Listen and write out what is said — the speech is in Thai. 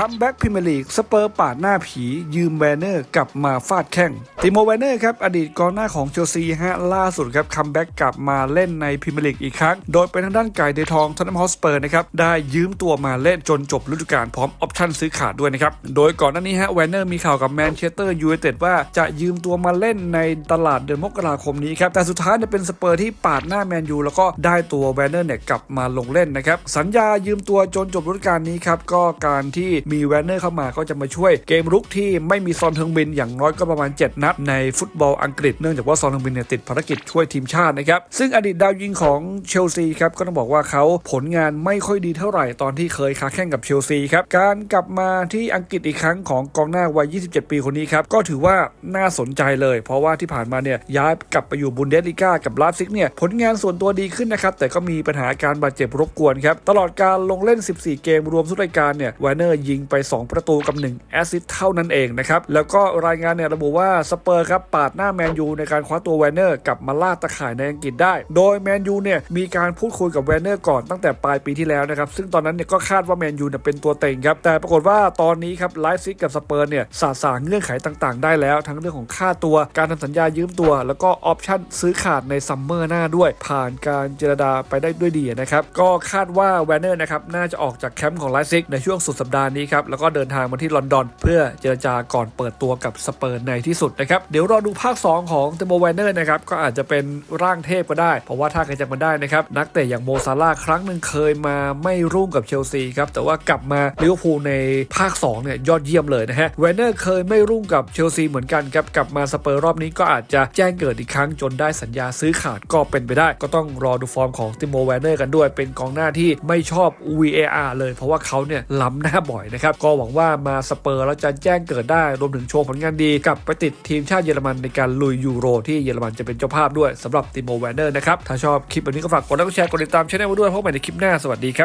คัมแบ็กพรีเมลีกสเปอร์ปาดหน้าผี ยืมแวนเนอร์กลับมาฟาดแข้งติโมแวนเนอร์ครับอดีตกองหน้าของเชลซีฮะล่าสุดครับคัมแบ็กกลับมาเล่นในพรีเมลีกอีกครั้ง โดยเป็นทางด้านไก่เดทองทอนนัมฮอสเปอร์นะครับได้ยืมตัวมาเล่นจนจบฤดูกาลพร้อมออปชั่นซื้อขาดด้วยนะครับโดยก่อนหน้านี้ฮะแวนเนอร์มีข่าวกับแมนเชสเตอร์ยูไนเต็ดว่าจะยืมตัวมาเล่นในตลาดเดือนมกราคมนี้ครับแต่สุดท้ายเนี่ยเป็นสเปอร์ที่ปาดหน้าแมนยูแล้วก็ได้ตัวแวนเนอร์เนี่ยกลับมาลงเล่นนะครับสัญญายืมตัวจนจบฤดูกาลนี้ครับก็การที่มีแวนเนอร์เข้ามาก็จะมาช่วยเกมรุกที่ไม่มีซอนเทิงบินอย่างน้อยก็ประมาณ 7 นัดในฟุตบอลอังกฤษเนื่องจากว่าซอนเทิงบินเนี่ยติดภารกิจช่วยทีมชาตินะครับซึ่งอดีตดาวยิงของเชลซีครับก็ต้องบอกว่าเขาผลงานไม่ค่อยดีเท่าไหร่ตอนที่เคยค้าแข่งกับเชลซีครับการกลับมาที่อังกฤษอีกครั้งของกองหน้าวัย 27 ปีคนนี้ครับก็ถือว่าน่าสนใจเลย เพราะว่าที่ผ่านมาเนี่ยย้ายกลับไปอยู่บุนเดสลิก้ากับลาฟซิกเนี่ยผลงานส่วนตัวดีขึ้นนะครับแต่ก็มีปัญหาการบาดเจ็บรบกวนครับตลอดการลงเล่น 14 เกมรวมทุกรายการเนี่ยแวนเนอร์ยิงไป 2 ประตูกับ1แอสซิสเท่านั้นเองนะครับ แล้วก็รายงานเนี่ยระบุว่าสเปอร์ครับปาดหน้าแมนยูในการคว้าตัวแวนเนอร์กลับมาล่าตะข่ายในอังกฤษได้ โดยแมนยูเนี่ยมีการพูดคุยกับแวนเนอร์ก่อนตั้งแต่ปลายปีที่แล้วนะครับ ซึ่งตอนนั้นเนี่ยก็คาดว่าแมนยูเนี่ยเป็นตัวเต็งครับ แต่ปรากฏว่าตอนนี้ครับไลฟ์ซิกกับสเปอร์เนี่ยสาสางเงื่อนไขต่างๆ ได้แล้ว ทั้งเรื่องของค่าตัวการทำสัญญายืมตัว แล้วก็ออปชั่นซื้อขาดในซัมเมอร์หน้าด้วย ผ่านการเจรจาไปได้ด้วยดีนะครับก็คาดว่าแวนเนอร์นะครับน่าจะออกจากแคมป์ของไลฟ์ซิกในช่วงสุดสัปดาห์นี้ครับ แล้วก็เดินทางมาที่ลอนดอน เพื่อเจรจาก่อนเปิดตัวกับสเปอร์ในที่สุดนะครับ เดี๋ยวรอดูภาค 2 ของเตโมแวนเนอร์นะครับ ก็อาจจะเป็นร่างเทพก็ได้ เพราะว่าถ้าใครจำมาได้นะครับ นักเตะอย่างโมซาร่าครั้งหนึ่งเคยมาไม่รุ่งกับเชลซีครับ แต่ว่ากลับมาลิเวอร์พูลในภาค2เนี่ยยอดเยี่ยมเลยนะฮะแวนเนอร์เคยไม่รุ่งกับเชลซีเหมือนกันครับกลับมาสเปอร์รอบนี้ก็อาจจะแจ้งเกิดอีกครั้งจนได้สัญญาซื้อขาดก็เป็นไปได้ ก็ต้องรอดูฟอร์มของติโมแวนเนอร์กันด้วย เป็นกองหน้าที่ไม่ชอบ VAR เลย เพราะว่าเขาเนี่ยล้ำหน้าบ่อยนะครับก็หวังว่ามาสเปอร์แล้วจะแจ้งเกิดได้รวมถึงโชว์ผลงานดีกลับไปติดทีมชาติเยอรมันในการลุยยูโร ที่เยอรมันจะเป็นเจ้าภาพด้วยสำหรับติโมแวนเนอร์นะครับถ้าชอบคลิปแบบนี้ก็ฝากกดไลค์กดแชร์กดติดตามช่องไว้ด้วยพบกันใหม่ในคลิปหน้าสวัสดีครับ